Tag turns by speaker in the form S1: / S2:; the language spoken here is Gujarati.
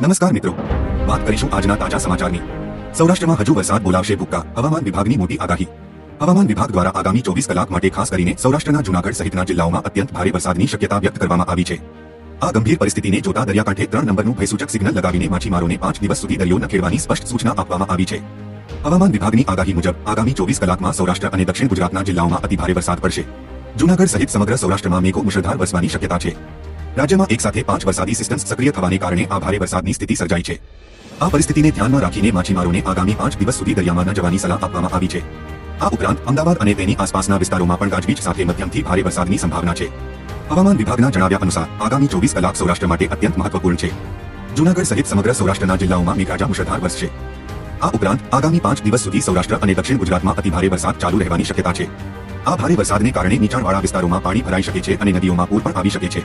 S1: નમસ્કાર મિત્રો. વાત કરીશું આજના તાજા સમાચારની. સૌરાષ્ટ્રમાં હજુ વરસાદ બોલાવશે ભૂક્કા. હવામાન વિભાગની મોટી આગાહી. હવામાન વિભાગ દ્વારા આગામી ચોવીસ કલાક માટે ખાસ કરીને સૌરાષ્ટ્રના જુનાગઢ સહિતના જિલ્લાઓમાં અત્યંત ભારે વરસાદની શક્યતા વ્યક્ત કરવામાં આવી છે. આ ગંભીર પરિસ્થિતિને જોતા દરિયાકાંઠે ત્રણ નંબરનું ભયસૂચક સિગ્નલ લગાવીને માછીમારોને પાંચ દિવસ સુધી દરિયો ન ખેડવાની સ્પષ્ટ સૂચના આપવામાં આવી છે. હવામાન વિભાગની આગાહી મુજબ, આગામી ચોવીસ કલાકમાં સૌરાષ્ટ્ર અને દક્ષિણ ગુજરાતના જિલ્લાઓમાં અતિભારે વરસાદ પડશે. જૂનાગઢ સહિત સમગ્ર સૌરાષ્ટ્રમાં મેઘો મુશળધાર વરસવાની શક્યતા છે. રાજ્યમાં એક સાથે પાંચ વરસાદી સિસ્ટમ્સ સક્રિય થવાને કારણે આ ભારે વરસાદની સ્થિતિ સર્જાઈ છે. આ પરિસ્થિતિને ધ્યાનમાં રાખીને માછીમારોને આગામી પાંચ દિવસ સુધી દરિયામાં ન જવાની સલાહ આપવામાં આવી છે. આ ઉપરાંત અમદાવાદ અને તેની આસપાસના વિસ્તારોમાં પણ ગાજવીજ સાથે મધ્યમથી ભારે વરસાદની સંભાવના છે. હવામાન વિભાગના જણાવ્યા અનુસાર, આગામી ચોવીસ કલાક સૌરાષ્ટ્ર માટે અત્યંત મહત્વપૂર્ણ છે. જૂનાગઢ સહિત સમગ્ર સૌરાષ્ટ્રના જિલ્લાઓમાં મેઘરાજા મુશળધાર વરસશે આ ઉપરાંત આગામી પાંચ દિવસ સુધી સૌરાષ્ટ્ર અને દક્ષિણ ગુજરાતમાં અતિભારે વરસાદ ચાલુ રહેવાની શક્યતા છે. આ ભારે વરસાદને કારણે નીચાણવાળા વિસ્તારોમાં પાણી ભરાઈ શકે છે અને નદીઓમાં પૂર પણ આવી શકે છે.